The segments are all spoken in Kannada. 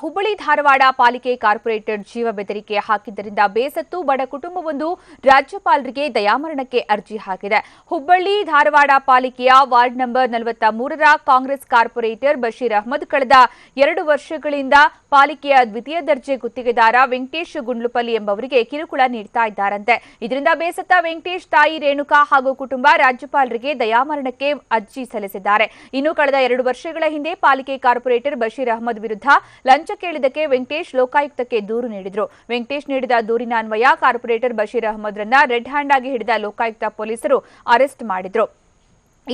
ಹುಬ್ಬಳ್ಳಿ ಧಾರವಾಡ ಪಾಲಿಕೆ ಕಾರ್ಪೊರೇಟರ್ ಜೀವ ಬೆದರಿಕೆ ಹಾಕಿದ್ದರಿಂದ ಬೇಸತ್ತು ಬಡ ಕುಟುಂಬವೊಂದು ರಾಜ್ಯಪಾಲರಿಗೆ ದಯಾಮರಣಕ್ಕೆ ಅರ್ಜಿ ಹಾಕಿದೆ. ಹುಬ್ಬಳ್ಳಿ ಧಾರವಾಡ ಪಾಲಿಕೆಯ ವಾರ್ಡ್ ನಂಬರ್ ನಲವತ್ತ ಮೂರರ ಕಾಂಗ್ರೆಸ್ ಕಾರ್ಪೊರೇಟರ್ ಬಶೀರ್ ಅಹಮದ್ ಕಳೆದ ಎರಡು ವರ್ಷಗಳಿಂದ ಪಾಲಿಕೆಯ ದ್ವಿತೀಯ ದರ್ಜೆ ಗುತ್ತಿಗೆದಾರ ವೆಂಕಟೇಶ್ ಗುಂಡ್ಲುಪಲ್ಲಿ ಎಂಬವರಿಗೆ ಕಿರುಕುಳ ನೀಡ್ತಾ ಇದ್ದಾರಂತೆ. ಇದರಿಂದ ಬೇಸತ್ತ ವೆಂಕಟೇಶ್ ತಾಯಿ ರೇಣುಕಾ ಹಾಗೂ ಕುಟುಂಬ ರಾಜ್ಯಪಾಲರಿಗೆ ದಯಾಮರಣಕ್ಕೆ ಅರ್ಜಿ ಸಲ್ಲಿಸಿದ್ದಾರೆ. ಇನ್ನು ಕಳೆದ ಎರಡು ವರ್ಷಗಳ ಹಿಂದೆ ಪಾಲಿಕೆ ಕಾರ್ಪೊರೇಟರ್ ಬಶೀರ್ ಅಹಮದ್ ವಿರುದ್ಧ ಲಂಚ ಕೇಳಿದ್ದಕ್ಕೆ ವೆಂಕಟೇಶ್ ಲೋಕಾಯುಕ್ತಕ್ಕೆ ದೂರು ನೀಡಿದ್ರು. ವೆಂಕಟೇಶ್ ನೀಡಿದ ದೂರಿನ ಅನ್ವಯ ಕಾರ್ಪೊರೇಟರ್ ಬಶೀರ್ ಅಹಮದ್ರನ್ನ ರೆಡ್ ಹ್ಯಾಂಡ್ ಆಗಿ ಹಿಡಿದ ಲೋಕಾಯುಕ್ತ ಪೊಲೀಸರು ಅರೆಸ್ಟ್ ಮಾಡಿದ್ರು.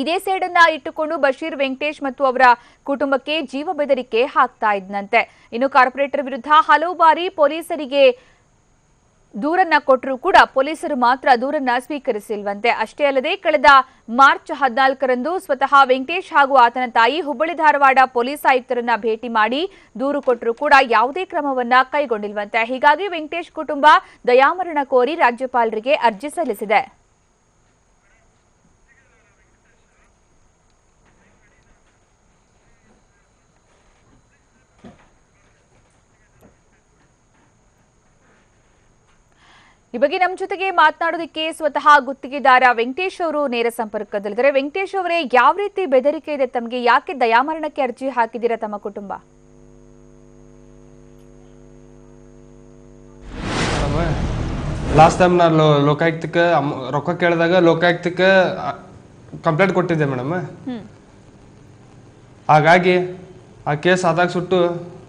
ಇದೇ ಸೇಡನ್ನ ಇಟ್ಟುಕೊಂಡು ಬಶೀರ್, ವೆಂಕಟೇಶ್ ಮತ್ತು ಅವರ ಕುಟುಂಬಕ್ಕೆ ಜೀವ ಬೆದರಿಕೆ ಹಾಕ್ತಾ ಇದ್ನಂತೆ. ಇನ್ನು ಕಾರ್ಪೊರೇಟರ್ ವಿರುದ್ಧ ಹಲವು ಬಾರಿ ಪೊಲೀಸರಿಗೆ ದೂರನ್ನ ಕೊಟ್ಟರೂ ಕೂಡ ಪೊಲೀಸರು ಮಾತ್ರ ದೂರನ್ನ ಸ್ವೀಕರಿಸಿಲ್ವಂತೆ. ಅಷ್ಟೇ ಅಲ್ಲದೆ ಕಳೆದ ಮಾರ್ಚ್ ಹದಿನಾಲ್ಕರಂದು ಸ್ವತಃ ವೆಂಕಟೇಶ್ ಹಾಗೂ ಆತನ ತಾಯಿ ಹುಬ್ಬಳ್ಳಿ ಧಾರವಾಡ ಪೊಲೀಸ್ ಆಯುಕ್ತರನ್ನ ಭೇಟಿ ಮಾಡಿ ದೂರು ಕೊಟ್ಟರೂ ಕೂಡ ಯಾವುದೇ ಕ್ರಮವನ್ನ ಕೈಗೊಂಡಿಲ್ವಂತೆ. ಹೀಗಾಗಿ ವೆಂಕಟೇಶ್ ಕುಟುಂಬ ದಯಾಮರಣ ಕೋರಿ ರಾಜ್ಯಪಾಲರಿಗೆ ಅರ್ಜಿ ಸಲ್ಲಿಸಿದೆ. ಈ ಬಗ್ಗೆ ನಮ್ಮ ಜೊತೆಗೆ ಮಾತನಾಡೋದಕ್ಕೆ ಸ್ವತಃ ಗುತ್ತಿಗೆದಾರ ವೆಂಕಟೇಶ್ ಅವರು ನೇರ ಸಂಪರ್ಕದಲ್ಲಿದ್ದಾರೆ. ವೆಂಕಟೇಶ್ ಅವರೇ ಯಾವ ರೀತಿ ಬೆದರಿಕೆ ಇದೆ ತಮಗೆ? ಯಾಕೆ ದಯಾಮರಣಕ್ಕೆ ಅರ್ಜಿ ಹಾಕಿದ್ದೀರಾ ತಮ್ಮ ಕುಟುಂಬ? ಲಾಸ್ಟ್ ಟೈಮ್ ನಾನು ಲೋಕಾಯುಕ್ತಕ್ಕೆ ರೊಕ್ಕ ಕೇಳಿದಾಗ ಲೋಕಾಯುಕ್ತಕ್ಕೆ ಕಂಪ್ಲೇಂಟ್ ಕೊಟ್ಟಿದ್ದೆ ಮೇಡಮ್. ಹಾಗಾಗಿ ಆ ಕೇಸ್ ಆದಾಗ ಸುಟ್ಟು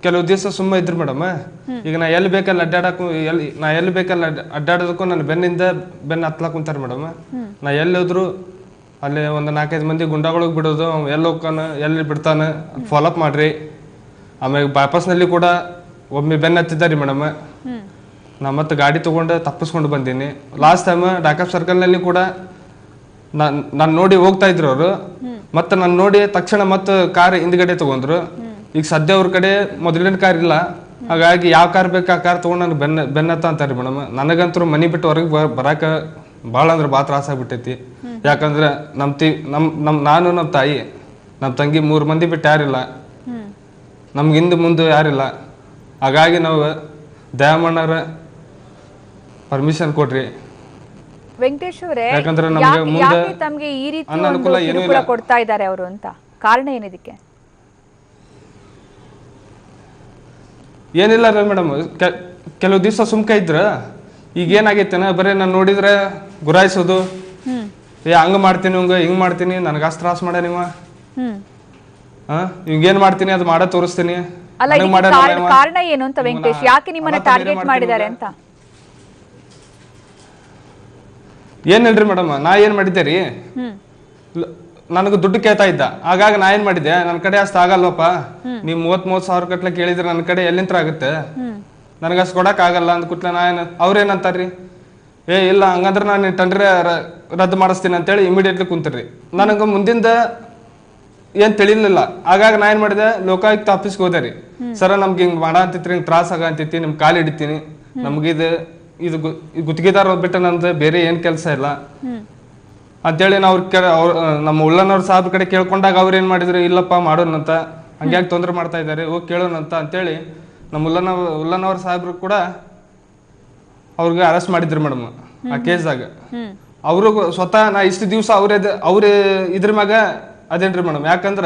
ಕೆಲವು ದಿವಸ ಸುಮ್ಮ ಇದ್ರು ಮೇಡಮ್ ಈಗ ನಾ ಎಲ್ಲಿ ಬೇಕಲ್ಲಿ ಅಡ್ಡಾಡಕ್ಕೂ ಎಲ್ಲಿ ನಾ ಎಲ್ಲಿ ಬೇಕಲ್ಲಿ ಅಡ್ಡ- ಅಡ್ಡಾಡೋದಕ್ಕೂ ನನ್ನ ಬೆನ್ನಿಂದ ಬೆನ್ನು ಹತ್ಲಾಕ್ ಕುಂತಾರ ಮೇಡಮ್ ನಾ ಎಲ್ಲಿ ಹೋದ್ರು ಅಲ್ಲಿ ಒಂದು ನಾಲ್ಕೈದು ಮಂದಿ ಗುಂಡಾಗಳಿಗೆ ಬಿಡೋದು ಅವ್ ಎಲ್ಲಿ ಹೋಗ್ತಾನ ಎಲ್ಲಿ ಬಿಡ್ತಾನ ಫಾಲೋಅಪ್ ಮಾಡ್ರಿ. ಆಮೇಲೆ ಬೈಪಾಸ್ನಲ್ಲಿ ಕೂಡ ಒಮ್ಮೆ ಬೆನ್ನು ಹತ್ತಿದ್ದಾರೆ ಮೇಡಮ್ ನಾ ಮತ್ತೆ ಗಾಡಿ ತಗೊಂಡು ತಪ್ಪಿಸ್ಕೊಂಡು ಬಂದೀನಿ. ಲಾಸ್ಟ್ ಟೈಮ್ ಡಾಕಪ್ ಸರ್ಕಲ್ನಲ್ಲಿ ಕೂಡ ನಾನು ನೋಡಿ ಹೋಗ್ತಾ ಇದ್ರು ಅವರು. ಮತ್ತೆ ನಾನು ನೋಡಿ ತಕ್ಷಣ ಮತ್ತೆ ಕಾರ್ ಹಿಂದ್ಗಡೆ ತಗೊಂಡ್ರು. ಈಗ ಸದ್ಯ ಅವ್ರ ಕಡೆ ಮೊದಲಿನ ಕಾರ್ ಇಲ್ಲ. ಹಾಗಾಗಿ ಯಾವ ಕಾರ್ ಬೇಕು ಆ ಕಾರ್ ತಗೊಂಡು ನನಗೆ ಬೆನ್ನ ಬೆನ್ನತ್ತ ಅಂತಾರೆ ಮೇಡಮ್. ನನಗಂತೂ ಮನಿ ಬಿಟ್ಟು ಹೊರಗೆ ಬರಾಕ ಭಾಳ ಅಂದ್ರೆ ಭಾಳ ತ್ರಾಸ ಆಗ್ಬಿಟ್ಟೈತಿ. ಯಾಕಂದ್ರೆ ನಮ್ಮ ತಿ ನಮ್ಮ ನಮ್ಮ ನಾನು ನಮ್ಮ ತಾಯಿ ನಮ್ಮ ತಂಗಿ ಮೂರು ಮಂದಿ ಬಿಟ್ಟು ಯಾರಿಲ್ಲ. ನಮ್ಗೆ ಹಿಂದೆ ಮುಂದೆ ಯಾರಿಲ್ಲ. ಹಾಗಾಗಿ ನಾವು ದಯಾಮಣ್ಣರ ಪರ್ಮಿಷನ್ ಕೊಡ್ರಿ. ವೆಂಕಟೇಶ್ ಅವರೇ ಯಾಕಂದ್ರೆ ನಮಗೆ ಮುಂದೆ ತಮಗೆ ಈ ರೀತಿ ಅನಾನುಕೂಲ ಏನೂ. ಕೊಡ್ತಾ ಇದ್ದಾರೆ ಅವರು ಅಂತ? ಕಾರಣ ಏನಿದಕ್ಕೆ? ಏನಿಲ್ಲ ರೀ ಮೇಡಮ್ ಕೆಲವು ದಿವಸ ಸುಮ್ಕ ಇದ್ರ ಈಗ ಏನಾಗೈತೆನ ಬರೀ ನಾನು ನೋಡಿದ್ರೆ ಗುರಾಯಿಸೋದು. ಏ ಹಂಗ ಮಾಡ್ತೀನಿ ಹಂಗ ಹಿಂಗ್ ಮಾಡ್ತೀನಿ ನನಗೆ ಅಷ್ಟು ತ್ರಾಸ ಮಾಡ ನೀವ? ಹ್ಮ್. ಏನ್ ಮಾಡ್ತೀನಿ ಅದು ಮಾಡ ತೋರಿಸ್ತೀನಿ. ಕಾರಣ ಏನು ಅಂತ ವೆಂಕಟೇಶ್? ಯಾಕೆ ನಿಮ್ಮನ್ನ ಟಾರ್ಗೆಟ್ ಮಾಡಿದ್ದಾರೆ. ಅಂತ? ಏನಿಲ್ರಿ ಮೇಡಮ್ ನಾ ಏನ್ ಮಾಡಿದ್ದೆ ರೀ ನನಗೆ ದುಡ್ಡು ಕೇಳ್ತಾ ಇದ್ದ. ಹಾಗಾಗಿ ನಾ ಏನ್ ಮಾಡಿದ್ದೆ ನನ್ನ ಕಡೆ ಅಷ್ಟು ಆಗಲ್ಲಪ್ಪ ನೀವು ಮೂವತ್ ಮೂವತ್ ಸಾವಿರ ಕಟ್ಲೆ ಕೇಳಿದ್ರೆ ನನ್ನ ಕಡೆ ಎಲ್ಲಿಂತ್ರ ಆಗುತ್ತೆ? ನನಗೆ ಅಷ್ಟು ಕೊಡಕ್ ಆಗಲ್ಲ ಅಂದ್ ಕೂತ್ಲೆ ನಾ ಏನು ಅವ್ರೇನಂತಾರ್ರಿ? ಏ ಇಲ್ಲ ಹಂಗಂದ್ರೆ ನಾನು ತಂಡ್ರೆ ರದ್ದು ಮಾಡಿಸ್ತೀನಿ ಅಂತೇಳಿ ಇಮಿಡಿಯೇಟ್ಲಿ ಕುಂತಿರ್ರಿ ನನಗೆ ಮುಂದಿಂದ ಏನ್ ತಿಳಿಲಿಲ್ಲ. ಹಾಗಾಗಿ ನಾ ಏನ್ ಮಾಡಿದೆ ಲೋಕಾಯುಕ್ತ ಆಫೀಸ್ಗೆ ಹೋದೆ ರೀ. ಸರ ನಮ್ಗೆ ಹಿಂಗ್ ಮಾಡ ಅಂತಿತ್ರಿ ಹಿಂಗ್ ತ್ರಾಸ ಆಗಂತೈತಿ ನಿಮ್ ಕಾಲ್ ಹಿಡಿತೀನಿ. ನಮ್ಗಿದು ಇದು ಗುತ್ತಿಗೆದಾರ ಬಿಟ್ಟ ನಂದು ಬೇರೆ ಏನ್ ಕೆಲಸ ಇಲ್ಲ. ಅಂತೇಳಿ ನಾವು ಅವ್ರ ಕೆಲ ಅವ್ರ ನಮ್ಮ ಉಳ್ಳನವ್ರ ಸಾಹೇಬ್ರ ಕಡೆ ಕೇಳ್ಕೊಂಡಾಗ ಅವ್ರು ಏನ್ ಮಾಡಿದ್ರು ಇಲ್ಲಪ್ಪ ಮಾಡೋಣಂತ ಹಂಗ್ಯಾಕೆ ತೊಂದರೆ ಮಾಡ್ತಾ ಇದ್ದಾರೆ ಹೋಗಿ ಕೇಳೋಣಂತ ಅಂತೇಳಿ ನಮ್ಮ ಉಲ್ಲನ ಉಲ್ಲನವ್ರ ಸಾಹೇಬ್ರು ಕೂಡ ಅವ್ರಿಗೆ ಅರೆಸ್ಟ್ ಮಾಡಿದ್ರು ಮೇಡಮ್ ಆ ಕೇಸ್ದಾಗ. ಅವರು ಸ್ವತಃ ನಾ ಇಷ್ಟು ದಿವಸ ಅವ್ರ ಅವ್ರ ಇದ್ರ ಮ್ಯಾಗ ಅದೇನ್ರಿ ಮೇಡಮ್ ಯಾಕಂದ್ರ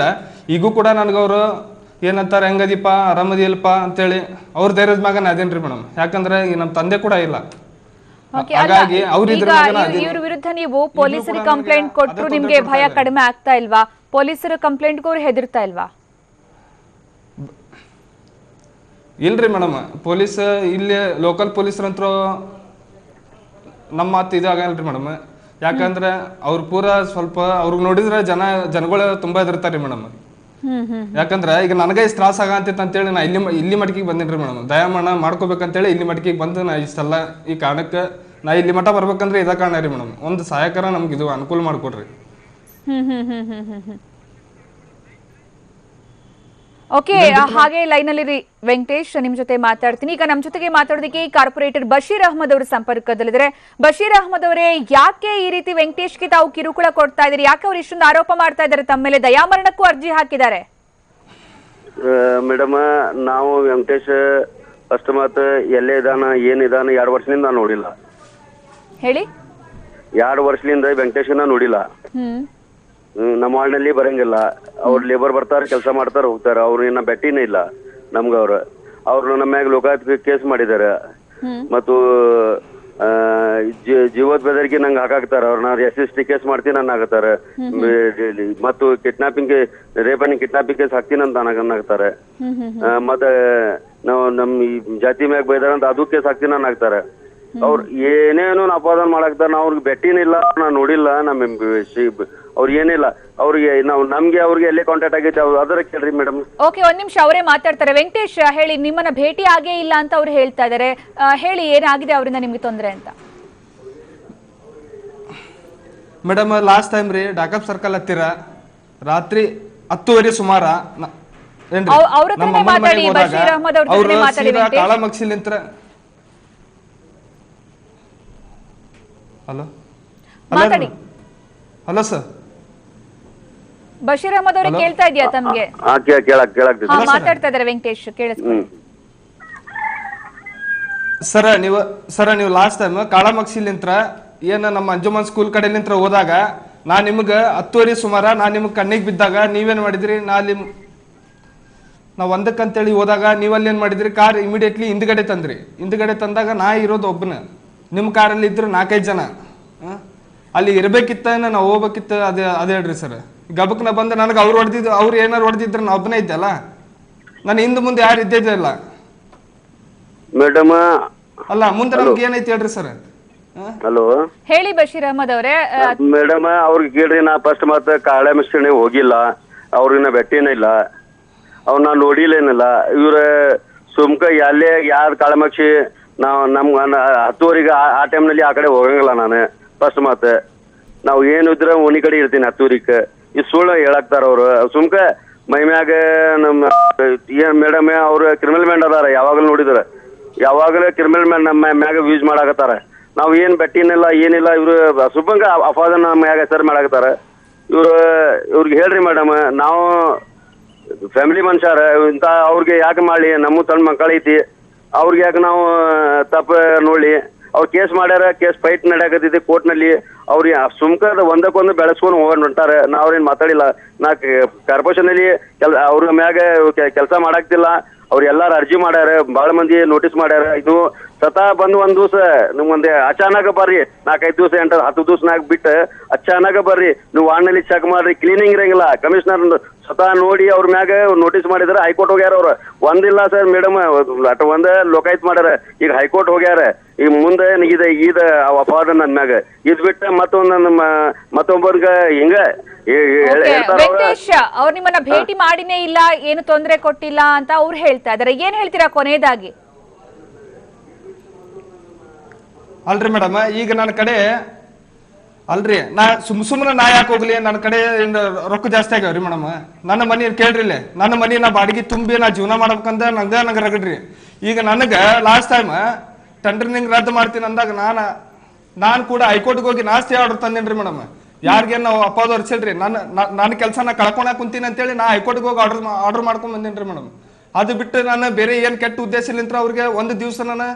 ಈಗೂ ಕೂಡ ನನಗೆ ಅವರು ಏನಂತಾರ ಹೆಂಗದಿಪ್ಪ ಆರಾಮದಿಯಲ್ಪ? ಅಂತೇಳಿ ಅವ್ರ ಧೈರ್ಯದ ಮ್ಯಾಗ ನಾ ಅದೇನ್ರಿ ಮೇಡಮ್ ಯಾಕಂದ್ರೆ ನಮ್ಮ ತಂದೆ ಕೂಡ ಇಲ್ಲ. ಹಾಗಾಗಿ ಅವ್ರ ಇದ್ರ ಈಗ ಮ್ಯಾಗ ನಾ ಇವ್- ಅದೇನಿ. ಇವ್ರ ವಿರುದ್ಧ ನೀವು ಪೊಲೀಸರಿಗೆ ಕಂಪ್ಲೇಂಟ್ ಕೊಟ್ಟರು ನಿಮ್ಗೆ ಭಯ ಕಡಿಮೆ ಆಗ್ತಾ ಇಲ್ವಾ? ಪೊಲೀಸರ ಕಂಪ್ಲೇಂಟ್ ಅವ್ರು ಹೆದರ್ತಾ ಇಲ್ವಾ? ಇಲ್ರಿ ಮೇಡಮ್ ಪೊಲೀಸ್ ಇಲ್ಲಿ ಲೋಕಲ್ ಪೊಲೀಸರಂತರೂ ನಮ್ಮ ಮಾತು ಇದಾಗಲ್ರಿ ಮೇಡಮ್. ಯಾಕಂದ್ರೆ ಅವ್ರ ಪೂರ ಸ್ವಲ್ಪ ಅವ್ರಿಗೆ ನೋಡಿದ್ರೆ ಜನ ಜನಗಳು ತುಂಬಾ ಹೆದರ್ತಾರೆ ಮೇಡಮ್. ಯಾಕಂದ್ರೆ ಈಗ ನನಗೆ ಇಷ್ಟು ತ್ರಾಸ ಆಗಂತಿತ್ತು ಅಂತೇಳಿ ನಾ ಇಲ್ಲಿ ಇಲ್ಲಿ ಮಟಕಿಗೆ ಬಂದಿನ್ರಿ ಮೇಡಮ್. ದಯಾಮಣ್ಣ ಮಾಡ್ಕೋಬೇಕಂತೇಳಿ ಇಲ್ಲಿ ಮಟಕಿಗೆ ಬಂದು ನಾ ಇಷ್ಟೆಲ್ಲ ಈ ಕಾರಣಕ್ಕೆ ನಾ ಇಲ್ಲಿ ಮಠ ಬರ್ಬೇಕಂದ್ರೆ ಇದ ಕಾರಣ ರೀ ಮೇಡಮ್. ಒಂದು ಸಹಾಯಕರ ನಮ್ಗೆ ಇದು ಅನುಕೂಲ ಮಾಡಿಕೊಡ್ರಿ. ಹ್ಮ್ ಹ್ಮ್ ಹ್ಮ್ ಹ್ಮ್ ಹ್ಮ್. ಓಕೆ ಹಾಗೆ ಲೈನ್ ಅಲ್ಲಿ ವೆಂಕಟೇಶ್ ನಿಮ್ ಜೊತೆ ಮಾತಾಡ್ತೀನಿ. ಈಗ ನಮ್ ಜೊತೆಗೆ ಮಾತಾಡೋದಕ್ಕೆ ಕಾರ್ಪೊರೇಟರ್ ಬಶೀರ್ ಅಹಮದ್ ಅವರು ಸಂಪರ್ಕದಲ್ಲಿದ್ದಾರೆ. ಬಶೀರ್ ಅಹಮದ್ ಅವರೇ ಯಾಕೆ ಈ ರೀತಿ ವೆಂಕಟೇಶ್ಗೆ ತಾವು ಕಿರುಕುಳ ಕೊಡ್ತಾ ಇದ್ದೀರಿ? ಯಾಕೆ ಅವ್ರು ಇಷ್ಟೊಂದು ಆರೋಪ ಮಾಡ್ತಾ ಇದ್ದಾರೆ ತಮ್ಮ ಮೇಲೆ? ದಯಾಮರಣಕ್ಕೂ ಅರ್ಜಿ ಹಾಕಿದ್ದಾರೆ. ಮೇಡಮ್ ನಾವು ವೆಂಕಟೇಶ್ ಫಸ್ಟ್ ಮಾತು ಎಲ್ಲೇ ಇದಾನ ಏನಿದಾನ ಎರಡು ವರ್ಷದಿಂದ ನೋಡಿಲ್ಲ. ಹೇಳಿ. ಎರಡು ವರ್ಷದಿಂದ ವೆಂಕಟೇಶನ ನೋಡಿಲ್ಲ. ಹ್ಮ್ ನಮ್ಮ ವಾರ್ಡ್ನಲ್ಲಿ ಬರಂಗಿಲ್ಲ. ಅವ್ರು ಲೇಬರ್ ಬರ್ತಾರೆ ಕೆಲಸ ಮಾಡ್ತಾರೆ ಹೋಗ್ತಾರೆ. ಅವ್ರು ಇನ್ನ ಬೆಟ್ಟಿನೇ ಇಲ್ಲ ನಮ್ಗೆ ಅವ್ರು ಅವ್ರು ನಮ್ಮ ಮ್ಯಾಗ ಲೋಕಾಯುಕ್ತ ಕೇಸ್ ಮಾಡಿದ್ದಾರೆ. ಹ್ಮ್. ಮತ್ತು ಆ, ಜೀ- ಜೀವದ ಬೆದರಿಕೆ ನಂಗೆ ಹಾಕಾಕ್ತಾರ. ನಾನು ಎಸ್ ಎಸ್ ಟಿ ಕೇಸ್ ಮಾಡ್ತೀನಿ ನನ್ನ ಹಾಕತ್ತಾರ ಮತ್ತು ಕಿಡ್ನಾಪಿಂಗ್ ರೇಪನಿ ಕಿಡ್ನಾಪಿಂಗ್ ಕೇಸ್ ಹಾಕ್ತೀನಿ ಅಂತ ಹಾಕ್ತಾರೆ ಹ್ಮ್ ಹ್ಮ್ ಆ, ಮತ್ತೆ ನಾವು ನಮ್ಮ ಈ ಜಾತಿ ಮ್ಯಾಗ ಬೈದಾರ ಅಂತ ಅದು ಕೇಸ್ ಹಾಕ್ತೀನಿ ಹಾಕ್ತಾರೆ ಅವ್ರು ಏನೇನು ಅಪಾದನ ಮಾಡಾಕ್ತಾರ ನಾ ಅವ್ರಿಗೆ ಭೇಟಿನಿಲ್ಲ ನಾ ನೋಡಿಲ್ಲ ನಮ್ಮ ಅವ್ರು ಏನಿಲ್ಲ. ಅವ್ರಿಗೆ ನಾವು ನಮ್ಗೆ ಅವ್ರಿಗೆ ಎಲ್ಲೇ ಕಾಂಟ್ಯಾಕ್ಟ್ ಆಗೈತೆ ಅವ್ರು ಅದರ ಕೇಳ್ರಿ ಮೇಡಮ್ ಓಕೆ ಒಂದ್ ನಿಮಿಷ ಅವರೇ ಮಾತಾಡ್ತಾರೆ. ವೆಂಕಟೇಶ್ ಹೇಳಿ ನಿಮ್ಮನ್ನ ಭೇಟಿ ಆಗೇ ಇಲ್ಲ ಅಂತ ಅವ್ರು ಹೇಳ್ತಾ ಇದಾರೆ. ಹೇಳಿ ಏನಾಗಿದೆ ಅವರಿಂದ ನಿಮ್ಗೆ ತೊಂದರೆ ಅಂತ? ಮೇಡಮ್ ಲಾಸ್ಟ್ ಟೈಮ್ ರೀ ಡಾಕಪ್ ಸರ್ಕಲ್ ಹತ್ತಿರ ರಾತ್ರಿ ಹತ್ತುವರೆ ಸುಮಾರ ಅವ್ರ ನಮ್ಮ ಅಮ್ಮನ ಮಾತಾಡಿ, ಮನೆಗೆ ಹೋದಾಗ ಬಶೀರ್ ಅಹ್ಮದ್ ಅವ್ರ ಅವ್ರು ಜೊತೆನೇ ಮಾತಾಡಿ, ಸೀದಾ ವೆಂಕಟೇಶ್. ಕಾಳ ಮಗ್ಸಿಲಿಂತ್ರ ಹಲೋ? ಮಾತಾಡಿ. Hello sir. ಬಶೀರ್ ಅಹಮದ್ ಅವರು ಕೇಳ್ತಾ ಇದೆಯಾ ತಮ್ಗೆ? ಮಾತಾಡ್ತಾ ಇದಾರೆ ವೆಂಕಟೇಶ್ ಕೇಳಿಸ್ಕೊಳ್ಳಿ ಸರ ನೀವು ಸರ ನೀವು ಲಾಸ್ಟ್ ಟೈಮ್ ಕಾಳಮಕ್ಸಿಲಿಂತ್ರ ಏನ ನಮ್ಮ ಅಂಜುಮನ್ ಸ್ಕೂಲ್ ಕಡೆಲಿಂತ್ರ ಹೋದಾಗ ನಾ ನಿಮ್ಗೆ ಹತ್ತುವರೆ ಸುಮಾರ ನಾ ನಿಮ್ಗೆ ಕಣ್ಣಿಗೆ ಬಿದ್ದಾಗ ನೀವೇನ್ ಮಾಡಿದ್ರಿ? ನಾ ನಿಮ್ ನಾ ಒಂದಕ್ಕಂತೇಳಿ ಹೋದಾಗ ನೀವಲ್ಲಿ ಏನ್ ಮಾಡಿದ್ರಿ? ಕಾರ್ ಇಮಿಡಿಯೇಟ್ಲಿ ಹಿಂದ್ಗಡೆ ತಂದ್ರಿ. ಹಿಂದ್ಗಡೆ ತಂದಾಗ ನಾ ಇರೋದು ಒಬ್ಬನ ನಿಮ್ಮ ಕಾರಲ್ಲಿ ಇದ್ರು ನಾಲ್ಕೈದು ಜನ. ಅಲ್ಲಿ ಇರಬೇಕಿತ್ತ ನಾನು ಹೋಗ್ಬೇಕಿತ್ತ? ಅದೇ ಅದೇ ಹೇಳ್ರಿ ಸರ್ ಗಬಕ್ನ ಬಂದು ನನಗೆ ಅವ್ರು ಹೊಡೆದಿದ್ದು ಅವ್ರು ಏನಾರು ಹೊಡೆದಿದ್ರೆ ನಾ ಒಬ್ಬನೇ ಇದ್ದಲ್ಲ ನಾನು ಹಿಂದೆ ಮುಂದೆ ಯಾರು ಇದ್ದೇ ಇಲ್ಲ. ಮೇಡಮ್ ಅಲ್ಲ ಮುಂದೆ ನಮ್ಗೆ ಏನೈತಿ ಹೇಳ್ರಿ ಸರ್ ಹಲೋ. ಹೇಳಿ ಬಶೀರ್ ಅಹಮದ್ ಅವರೇ ಮೇಡಮ್ ಅವ್ರಿಗೆ ಕೇಳ್ರಿ ನಾ ಫಸ್ಟ್ ಮತ್ತೆ ಕಾಳೆ ಮಿಶ್ರಣೆ ಹೋಗಿಲ್ಲ. ಅವ್ರಿನ ಭೇಟಿನೇ ಇಲ್ಲ. ಅವ್ರನ್ನ ನೋಡಿಲ್ಲೇನಿಲ್ಲ ಇವ್ರ ಸುಮ್ಕ ಎಲ್ಲೇ ಯಾರು ಕಾಳಮಕ್ಷಿ ನಾವು ನಮ್ ಹತ್ತುವರೆಗೆ ಆ- ಆ ಟೈಮ್ನಲ್ಲಿ ಆ ಕಡೆ ಹೋಗಂಗಿಲ್ಲ ನಾನು. ಫಸ್ಟ್ ಮಾತು. ನಾವು ಏನು ಇದ್ರೆ ಓಣಿ ಕಡೆ ಇರ್ತೀನಿ ಹತ್ತುವರಿಗೆ. ಈ ಸುಳ್ಳು ಹೇಳಾಕ್ತಾರ ಅವ್ರು. ಸುಮ್ಕ ಮೈ ಮ್ಯಾಗ ನಮ್ಮ ಏನ್ ಮೇಡಮ್ ಅವರು ಕ್ರಿಮಿನಲ್ ಮ್ಯಾನ್ ಅದಾರ, ಯಾವಾಗಲೂ ನೋಡಿದ್ರ. ಯಾವಾಗಲೂ ಕ್ರಿಮಿನಲ್ ಮ್ಯಾನ್ ನಮ್ಮ ಮ್ಯಾಗ ಯೂಸ್ ಮಾಡಾಕತ್ತಾರ. ನಾವು ಏನ್ ಬೆಟ್ಟಿನಿಲ್ಲ, ಏನಿಲ್ಲ, ಇವರು ಸುಬ್ಬಂಗ ಅಫಾದ ನಮ್ಮ ಮ್ಯಾಗ ಹೆಸರು ಮಾಡಾಕತ್ತಾರ. ಇವರು, ಇವ್ರಿಗೆ ಹೇಳ್ರಿ ಮೇಡಮ್ ನಾವು ಫ್ಯಾಮಿಲಿ ಮನುಷ್ಯರ, ಇಂಥ ಅವ್ರಿಗೆ ಯಾಕೆ ಮಾಡಲಿ? ನಮ್ಮ ಸಣ್ಣ ಮಕ್ಕಳು ಐತಿ. ಅವ್ರಿಗೆ ಯಾಕೆ ನಾವು ತಪ್ಪ ನೋಡಿ. ಅವ್ರು ಕೇಸ್ ಮಾಡ್ಯಾರ, ಕೇಸ್ ಫೈಟ್ ನಡೆಯಕತ್ತೈತಿ ಕೋರ್ಟ್ನಲ್ಲಿ. ಅವ್ರಿಗೆ ಸುಮ್ಕದ ಒಂದಕ್ಕೊಂದು ಬೆಳೆಸ್ಕೊಂಡು ಹೋಗೋಣ ಹೊಂಟಾರ ನಾ ಅವ್ರೇನು ಮಾತಾಡಿಲ್ಲ. ನಾ ಕಾರ್ಪೊರೇಷನಲ್ಲಿ ಕೆಲ್, ಅವ್ರ ಮ್ಯಾಗ ಕೆಲಸ ಮಾಡಾಕ್ತಿಲ್ಲ. ಅವ್ರು ಎಲ್ಲಾರು ಅರ್ಜಿ ಮಾಡ್ಯಾರ. ಭಾಳ ಮಂದಿ ನೋಟಿಸ್ ಮಾಡ್ಯಾರ. ಇದು ಸತಾ ಬಂದು ಒಂದ್ ದಿವಸ ನಿಮ್ಗೊಂದು ಅಚಾನಕ ಬರ್ರಿ. ನಾಲ್ಕೈದು ದಿವಸ ಎಂಟ ಹತ್ತು ದಿವಸನಾಗ ಬಿಟ್ಟು ಅಚಾನಕ ಬರ್ರಿ. ನೀವು ವಾರ್ಡ್ನಲ್ಲಿ ಚೆಕ್ ಮಾಡ್ರಿ ಕ್ಲೀನಿಂಗ್ ಇರಂಗಿಲ್ಲ. ಕಮಿಷನರ್ ಸತಾ ನೋಡಿ ಅವ್ರ ಮ್ಯಾಗ ನೋಟಿಸ್ ಮಾಡಿದ್ರೆ ಹೈಕೋರ್ಟ್ ಹೋಗ್ಯಾರ ಅವ್ರು. ಒಂದಿಲ್ಲ ಸರ್ ಮೇಡಮ್ ಅಟ ಒಂದ ಲೋಕಾಯುತ್ ಮಾಡ್ಯಾರ. ಈಗ ಹೈಕೋರ್ಟ್ ಹೋಗ್ಯಾರ. ಈಗ ಮುಂದೆ ಇದ ಇದ ಅಪಾರ್ಡ್ ನನ್ನ ಮ್ಯಾಗ. ಇದ್ ಬಿಟ್ಟ ಮತ್ತೊಂದ್ ನಮ್ಮ ಮತ್ತೊಬ್ಬರ್ಗ ಹಿಂಗ. ವೆಂಕಟೇಶ್ ಅವ್ರು ನಿಮ್ಮನ್ನ ಭೇಟಿ ಮಾಡಿನೇ ಇಲ್ಲ ಏನು ತೊಂದರೆ ಕೊಟ್ಟಿಲ್ಲ ಅಂತ ಅವ್ರು ಹೇಳ್ತಾ ಇದಾರೆ. ಏನ್ ಹೇಳ್ತೀರಾ ಕೊನೆಯದಾಗಿ? ಅಲ್ರಿ ಮೇಡಮ್ ಈಗ ನನ್ನ ಕಡೆ, ಅಲ್ರಿ, ನಾ ಸುಮ್ ಸುಮ್ಮನೆ ನಾ ಯಾಕೆ ಹೋಗ್ಲಿ? ನನ್ನ ಕಡೆ ರೊಕ್ಕ ಜಾಸ್ತಿ ಆಗ್ಯಾವ್ರಿ ಮೇಡಮ್ ನನ್ನ ಮನಿ ಕೇಳ್ರಿ ಇಲ್ಲಿ? ನನ್ನ ಮನಿ ನಾ ಬಾಡಿಗೆ ತುಂಬಿ ನಾ ಜೀವನ ಮಾಡ್ಬೇಕಂದ ನಂಗ ನಂಗೆ ರಗಡ್ರಿ. ಈಗ ನನಗೆ ಲಾಸ್ಟ್ ಟೈಮ್ ಟೆಂಡರ್ನಿಂಗ್ ರದ್ದು ಮಾಡ್ತೀನಿ ಅಂದಾಗ ನಾನು ನಾನು ಕೂಡ ಹೈಕೋರ್ಟ್ಗೆ ಹೋಗಿ ನಾಸ್ತಿ ಆರ್ಡರ್ ತಂದೇನ್ರಿ ಮೇಡಮ್ ಯಾರಿಗೆ ನಾವು ಅಪ್ಪಾದ ಹೊರ್ಸಿಲ್ರಿ? ನನ್ನ ನನ್ನ ಕೆಲಸ ನಾ ಕಳ್ಕೊಳಕ್ ಕುಂತೀನಿ ಅಂತೇಳಿ ನಾ ಹೈಕೋರ್ಟ್ಗೆ ಹೋಗಿ ಆರ್ಡರ್ ಆರ್ಡರ್ ಮಾಡ್ಕೊಂಡ್ ಬಂದೇನ್ರಿ ಮೇಡಮ್ ಅದು ಬಿಟ್ಟು ನಾನು ಬೇರೆ ಏನು ಕೆಟ್ಟ ಉದ್ದೇಶಲಿಂತ್ರ ಅವ್ರಿಗೆ ಒಂದು ದಿವಸ ನಾನು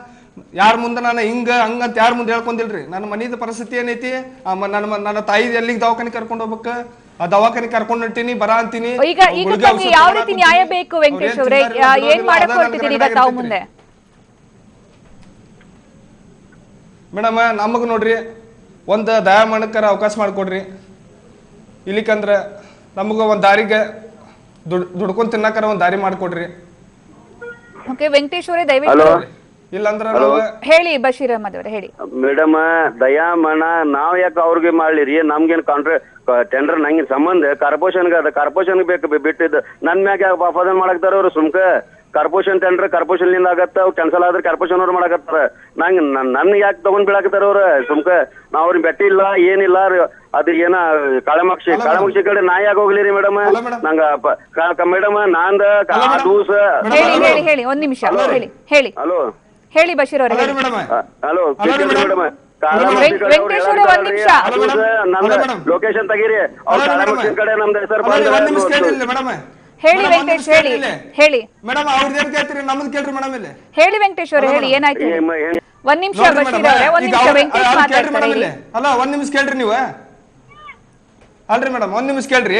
ಯಾರ ಮುಂದೆ ನಾನು ಹಿಂಗ ಹಂಗಂತ ಯಾರ ಮುಂದೆ ಹೇಳ್ಕೊಂಡಿಲ್ರಿ? ನನ್ನ ಮನಿದ ಪರಿಸ್ಥಿತಿ ಏನೈತಿ? ಆ ಮ- ನನ್ನ ನನ್ನ ತಾಯಿ ಎಲ್ಲಿಗೆ ದವಾಖಾನೆ ಕರ್ಕೊಂಡು ಹೋಗ್ಬೇಕ? ಆ ದವಾಖಾನೆ ಕರ್ಕೊಂಡು ಹೊಂಟೀನಿ ಬರ ಅಂತೀನಿ. ಈಗ ಈಗ ಯಾವ ರೀತಿ ನ್ಯಾಯ ಬೇಕು ವೆಂಕಟೇಶ್ ಅವರೇ? ಏನ್ ಮಾಡಕ್ ಹೊರಟಿದ್ದೀರಿ ಈಗ ತಾವು ಮುಂದೆ? ಮೇಡಮ್ ನಮಗೆ ನೋಡ್ರಿ ಒಂದು ದಯಾಮಣಕ್ಕರ ಅವಕಾಶ ಮಾಡಿಕೊಡ್ರಿ. ಇಲ್ಲಿಕಂದ್ರೆ ನಮಗ ಒಂದು ದಾರಿಗೆ ದುಡ್ ದುಡ್ಕೊಂಡ್ ತಿನ್ನಕರ ಒಂದ್ ದಾರಿ ಮಾಡ್ಕೊಡ್ರಿ. ಓಕೆ ವೆಂಕಟೇಶ್ ಅವರೇ ದಯವಿಟ್ಟು ಇಲ್ಲಂದ್ರ ಹೇಳಿ ಬಶೀರ್ ಅಹಮದ್ ಅವರೇ ಹೇಳಿ. ಮೇಡಮ್ ದಯಾಮಣ ನಾವ್ ಯಾಕೆ ಅವ್ರಿಗೆ ಮಾಡ್ಲಿರಿ? ನಮ್ಗೇನ್ ಕಾಂಟ್ರಾ ಟೆಂಡರ್ ನಂಗೆ ಸಂಬಂಧ? ಕಾರ್ಪೊರೇಷನ್ಗೆ ಅದ ಕಾರ್ಪೊರೇಷನ್ ಬೇಕು ಬಿಟ್ಟಿದ್ದು. ನನ್ ಮ್ಯಾಗ ಯಾಕೆ ಅಪಾದನೆ ಮಾಡಾಕ್ತಾರ ಅವ್ರು ಸುಮ್ಕ? ಕಾರ್ಪೊರೇಷನ್ ಟೆಂಡರ್ ಕಾರ್ಪೊರೇಷನ್ ಆಗತ್ತ ಅವ್ ಕ್ಯಾನ್ಸಲ್ ಆದ್ರೆ ಕಾರ್ಪೊರೇಷನ್ ಅವ್ರು ಮಾಡಾಕತ್ತಾರ. ನಂಗ್ ನನ್ನ ಯಾಕೆ ತಗೊಂಡ್ ಬೀಳಾಕತ್ತಾರ ಅವ್ರ? ಸುಮ್ಕ ನಾವ್ ಅವ್ರಿಗೆ ಬೆಟ್ಟಿ ಇಲ್ಲ ಏನಿಲ್ಲ ಅದು ಏನ ಕಾಳಮಕ್ಷಿ ಕಾಳಮಕ್ಷಿ ಕಡೆ ನಾ ಯಾಕೆ ಹೋಗ್ಲಿ ರೀ ಮೇಡಮ್. ನಂಗ ಮೇಡಮ್ ನಾಂದ ಅಲ್ಲ madam. ದಿವಸ ಹೇಳಿ ಹೇಳಿ ಹೇಳಿ ಒಂದ್ ನಿಮಿಷ. ಹೇಳಿ ಹೇಳಿ. ಹಲೋ. ಹೇಳಿ ಬಶೀರ್ ಅವರೇ ಹಲೋ ಅಲ್ಲ ರೀ ಮೇಡಮ್. ವೆಂಕ್- ವೆಂಕಟೇಶ್ ಒಂದ್ ನಿಮಿಷ. ಲೊಕೇಶನ್ ತೆಗೀರಿ. ಕಡೆ ನಮ್ದು ಹೆಸರು ಹೇಳಿ ವೆಂಕಟೇಶ್ ಹೇಳಿ ಹೇಳಿ. ಮೇಡಮ್ ಅವ್ರದ್ದು ಏನ್ ಕೇಳ್ತೀರಿ? ನಮ್ದು ಕೇಳ್ರಿ ಮೇಡಮ್ ಇಲ್ಲಿ. ಹೇಳಿ ವೆಂಕಟೇಶ್ ಅವರೇ ಹೇಳಿ ಏನಾಯ್ತು. ಒಂದ್ ನಿಮಿಷ ಬಶೀರ್ ಅವರೇ ಒಂದ್ ನಿಮಿಷ ವೆಂಕಟೇಶ್ ಮಾತಾಡ್ತಾರೆ ಮೇಡಮ್ ಹೇಳಿ. ಇಲ್ಲಿ ಅಲ್ಲ ಒಂದ್ ನಿಮಿಷ ಕೇಳ್ರಿ ನೀವು. ಅಲ್ರಿ ಮೇಡಮ್ ಒಂದ್ ನಿಮಿಷ ಕೇಳ್ರಿ.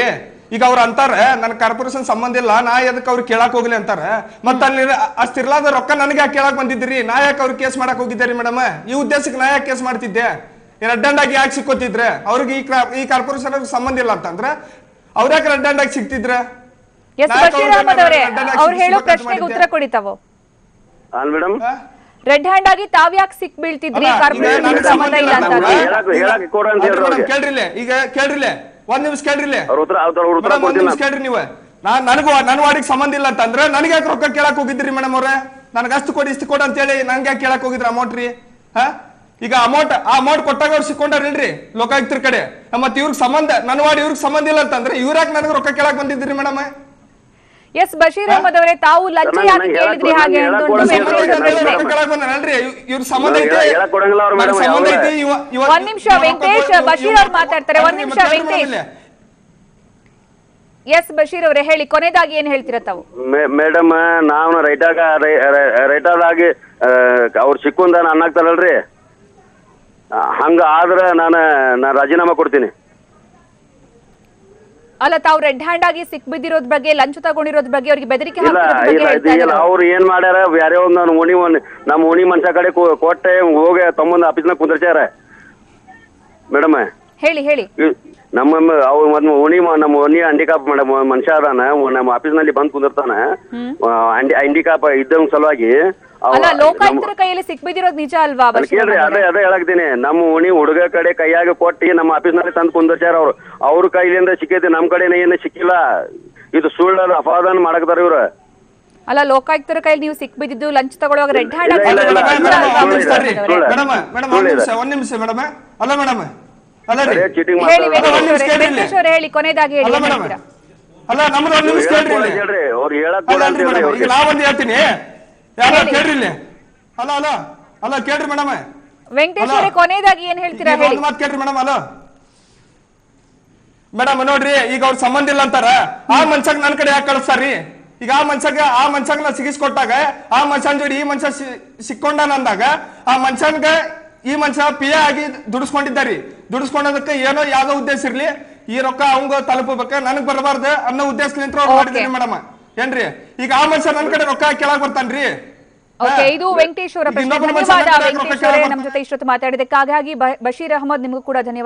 ಈಗ ಅವ್ರು ಅಂತಾರೆ ನನ್ನ ಕಾರ್ಪೊರೇಷನ್ ಸಂಬಂಧ ಇಲ್ಲ ನಾ ಯಾಕೆ ಅವ್ರು ಕೇಳಕ್ ಹೋಗ್ಲಿ ಅಂತಾರೆ. ಮತ್ತ ಅಲ್ಲಿ ಅಷ್ಟಿರ್ಲಾದ ರೊಕ್ಕ ನನಗೆ ಯಾಕೆ ಕೇಳಕ್ ಬಂದಿದ್ರಿ ನಾ ಯಾಕೆ ಅವ್ರು ಕೇಸ್ ಮಾಡಕ್ ಹೋಗಿದ್ದೀರಿ ಮೇಡಮ್? ಈ ಉದ್ದೇಶಕ್ಕೆ ನಾ ಯಾಕೆ ಕೇಸ್ ಮಾಡ್ತಿದ್ದೆ? ರೆಡ್ಡಂಡಾಗಿ ಯಾಕೆ ಸಿಕ್ಕೋತಿದ್ರೆ? ಅವ್ರಿಗೆ ಈ ಕ್ರಾ- ಈ ಕಾರ್ಪೊರೇಷನ್ ಸಂಬಂಧ ಇಲ್ಲ ಅಂತಂದ್ರೆ ಅವ್ರ ಯಾಕೆ ಅಡ್ಡಂಡಾಗಿ ಸಿಕ್ತಿದ್ರೆ? ಎಸ್ ನಾಯಕ್ ಅವ್ರು ಅವರೇ ಗಡ್ಡನ ಹೇಳೋ ಪ್ರಶ್ನೆಗೆ ಉತ್ತರ ಕೊಡಿ ತಾವು. ಅಲ್ ಮೇಡಮ್? ರೆಡ್ ಹ್ಯಾಂಡ್ ಆಗಿ ತಾವ್ ಯಾಕೆ ಸಿಕ್ ಬೀಳ್ತಿದ್ರಿ ಕಾರ್ಪೊರೇಷನ್ ಸಂಬಂಧ ಇಲ್ಲ ಅಂತ. ಕೇಳ್ರಿಲೆ ಈಗ ಕೇಳ್ರಿಲೆ. ಒಂದ್ ನಿಮಿಷ ಕೇಳ್ರಿ ನಿಮಿಷ ಕೇಳ್ರಿ ನೀವು. ನಾನ್ ನನಗೂ ನನ್ ವಾಡಿಗೆ ಸಂಬಂಧ ಇಲ್ಲ ಅಂತಂದ್ರೆ ನನಗೆ ಯಾಕೆ ರೊಕ್ಕ ಕೇಳಕ್ ಹೋಗಿದ್ರಿ ಮೇಡಮ್ ಅವ್ರೆ? ನನಗೆ ಅಷ್ಟು ಕೊಡಿ ಇಷ್ಟು ಕೊಡು ಅಂತೇಳಿ ನಂಗೆ ಯಾಕೆ ಕೇಳಕ್ ಹೋಗಿದ್ರಿ ಅಮೌಂಟ್ ರೀ? ಹ? ಈಗ ಅಮೌಂಟ್ ಆ ಅಮೌಂಟ್ ಕೊಟ್ಟಾಗ ಅವ್ರು ಸಿಕ್ಕೊಂಡಾರಿಲ್ರಿ ಲೋಕಾಯುಕ್ತರ ಕಡೆ. ಮತ್ತೆ ಇವ್ರಿಗೆ ಸಂಬಂಧ ನನ್ನ ವಾಡಿ ಇವ್ರಿಗೆ ಸಂಬಂಧ ಇಲ್ಲ ಅಂತಂದ್ರೆ ಇವ್ರ ಯಾಕೆ ನನಗೆ ರೊಕ್ಕ ಕೇಳಕ್ ಬಂದಿದ್ರಿ ಮೇಡಮ್? ಎಸ್ ಬಶೀರ್ ಅಹಮದ್ ಅವರೇ ತಾವು ಲಂಚ ಯಾಕೆ ಕೇಳಿದ್ರಿ ಹಾಗೆ ಒಂದು ನಿಮಿಷ ವೆಂಕಟೇಶ್, ಬಶೀರ್ ಅವ್ರು ಮಾತಾಡ್ತಾರೆ. ಒಂದ್ ನಿಮಿಷ ವೆಂಕಟೇಶ್. ಎಸ್ ಬಶೀರ್ ಅವರೇ ಹೇಳಿ ಕೊನೆದಾಗಿ ಏನ್ ಹೇಳ್ತೀರಾ ತಾವು ಮೇಡಮ್ ನಾವು ರೈಟಾಗ ಆಗಿ ಅವ್ರು ಸಿಕ್ಕುಂದ ಅನ್ನಾಗ್ತಾರಲ್ರಿ ಆ, ಹಂಗ ಆದ್ರ ನಾನು ನಾ ರಾಜೀನಾಮಾ ಕೊಡ್ತೀನಿ ಅಲ್ಲ ತಾವು ರೆಡ್ ಹ್ಯಾಂಡ್ ಆಗಿ ಸಿಕ್ ಬಿದ್ದಿರೋದ್ ಬಗ್ಗೆ ಲಂಚ ತಗೊಂಡಿರೋದ್ ಬಗ್ಗೆ ಅವ್ರಿಗೆ ಬೆದರಿಕೆ ಇಲ್ಲ ಹಾಕಿರೋದ್ ಬಗ್ಗೆ ಇಲ್ಲ ಹೇಳ್ತಾ ಇಲ್ಲ ಇದ್ದಾರೆ? ಅವ್ರು ಏನ್ ಮಾಡ್ಯಾರ ಬ್ಯಾರೆ ಒಂದ್ ನಾನು ಓಣಿ ಒಂದ್ ನಮ್ಮ ಓಣಿ ಮನುಷ್ಯ ಕಡೆ ಕೊ- ಕೊಟ್ಟೆ ಹೋಗಿ ತಮ್ಮಂದ ಆಫೀಸ್ನಾಗ ಕುಂದರ್ಸ್ಯಾರ. ಮೇಡಮ್ ಹೇಳಿ ಹೇಳಿ. ನಮ್ಮ ಅವ್ರು ಓಣಿ ನಮ್ಮ ಓಣಿ ಹ್ಯಾಂಡಿಕಾಪ್ ಮೇಡಮ್ ಮನುಷ್ಯ ಅದಾನ ನಮ್ಮ ಆಫೀಸ್ನಲ್ಲಿ ಬಂದ್ ಕುಂದಿರ್ತಾನ. ಹ್ಯಾಂಡಿಕಾಪ್ ಇದ್ದಂಗ್ ಸಲುವಾಗಿ ಅಲ್ಲ ನಮ್ಮ- ಲೋಕಾಯುಕ್ತರ ಕೈಯಲ್ಲಿ ನಿಜ ಅಲ್ವಾ ಅಲ್ಲಿ ಬಶೀರ್ ಕೇಳ್ರಿ ಅದೇ ಅದೇ ಹೇಳಕ್ತೀನಿ. ನಮ್ಮ ಓಣಿ ಹುಡುಗ ಕಡೆ ಕೈಯಾಗ ಕೊಟ್ಟಿ ನಮ್ಮ ಆಫೀಸ್ನಲ್ಲಿ ತಂದು ಕುಂದಿರ್ತಾರ ಅವ್ರು. ಅವ್ರ ಕೈಲಿಂದ ಸಿಕ್ಕೈತಿ ನಮ್ ಕಡೆನೇ ಏನು ಸಿಕ್ಕಿಲ್ಲ. ಇದು ಸುಳ್ಳು ಅಪವಾದನ ಮಾಡಕತ್ತಾರ ಇವ್ರು. ಅಲ್ಲ ಲೋಕಾಯುಕ್ತರ ಕೈಯಲ್ಲಿ ನೀವು ಸಿಕ್ ಬಿದ್ದಿದ್ದು ಲಂಚ್ ತಗೊಳ್ಳುವಾಗ ರೆಡ್ ಹ್ಯಾಂಡ್. ಮೇಡಮ್. ಒಂದ್ ನಿಮಿಷ ಮೇಡಮ್. ಅಲ್ಲ ಮೇಡಮ್. ಹೇಳಿ ಅವರೇ ಹೇಳಿ ಕೊನೆದಾಗಿ ಹೇಳಿ ಅಲ್ಲ ನಮ್ದು ಒಂದ್ ನಿಮಿಷ ಕೇಳ್ರಿ ಅವ್ರು ಹೇಳಕ್ ಅಲ್ಲ ಕೊಡ ಅಂತ ಅಲ್ರಿ ಹೇಳ್ರಿ ಮೇಡಮ್ ಈಗ ಅವ್ರಿಗೆ ನಾ ಒಂದ್ ಹೇಳ್ತೀನಿ. ಯಾರ ಕೇಳ್ರಿ ಇಲ್ಲಿ. ಅಲ್ಲ ಅಲ್ಲ ಅಲ್ಲ ಕೇಳ್ರಿ ಮೇಡಮ್. ವೆಂಕಟೇಶ್ವರ ಕೊನೆಯದಾಗಿ ಕೊನೆದಾಗಿ ಏನ್ ಹೇಳ್ತೀರಾ ಹೇಳಿ. ಒಂದು ಮಾತು ಕೇಳ್ರಿ ಮೇಡಮ್ ಅಲ್ಲ. ಮೇಡಮ್ ನೋಡ್ರಿ ಈಗ ಅವ್ರ ಸಂಬಂಧ ಇಲ್ಲ ಅಂತಾರ. ಆ ಮನ್ಸಾಗ ನನ್ ಕಡೆ ಯಾಕೆ ಕಳಿಸ್ತಾರ್ರಿ ಈಗ ಆ ಮನ್ಸಾಗ ಆ ಮನ್ಸಾಗ ನಾ ಸಿಗಿಸ್ಕೊಟ್ಟಾಗ ಆ ಮನ್ಸನ್ ಜೋಡಿ ಈ ಮನ್ಸ ಸಿಕ್ಕೊಂಡ ಅಂದಾಗ ಆ ಮನ್ಸನ್ಗ ಈ ಮನುಷ್ಯ ಪಿ ಎ ಆಗಿ ದುಡಿಸ್ಕೊಂಡಿದ್ದಾರಿ. ದುಡಿಸ್ಕೊಂಡದಕ್ಕೆ ಏನೋ ಯಾವ್ದೋ ಉದ್ದೇಶ ಇರ್ಲಿ. ಈ ರೊಕ್ಕ ಅವಂಗ ತಲುಪಬೇಕ. ನನಗ್ ಬರಬಾರ್ದು ಅನ್ನೋ ಉದ್ದೇಶದಿಂದ ಅವ್ರು. ಮಾಡಿದ್ದೀನಿ ಮೇಡಮ್. ಏನ್ರಿ? ಈಗ ಆ ಮನುಷ್ಯ ನನ್ ಕಡೆ ರೊಕ್ಕ ಕೆಳಗ್ ಬರ್ತಾನ್ರಿ. ಓಕೆ ಇದು ವೆಂಕಟೇಶ್ ಅವರ ಈಗ ಪ್ರಶ್ನೆ. ಧನ್ಯವಾದ ನನ್ ವೆಂಕಟೇಶ್ ಅವರೇ ನಮ್ಮ ಜೊತೆ ಇಷ್ಟೊತ್ತು ಮಾತಾಡಿದ್ದಕ್ಕೆ ಹಾಗಾಗಿ ಬಶೀರ್ ಅಹಮದ್ ನಿಮಗೂ ಕೂಡ ಧನ್ಯವಾದ.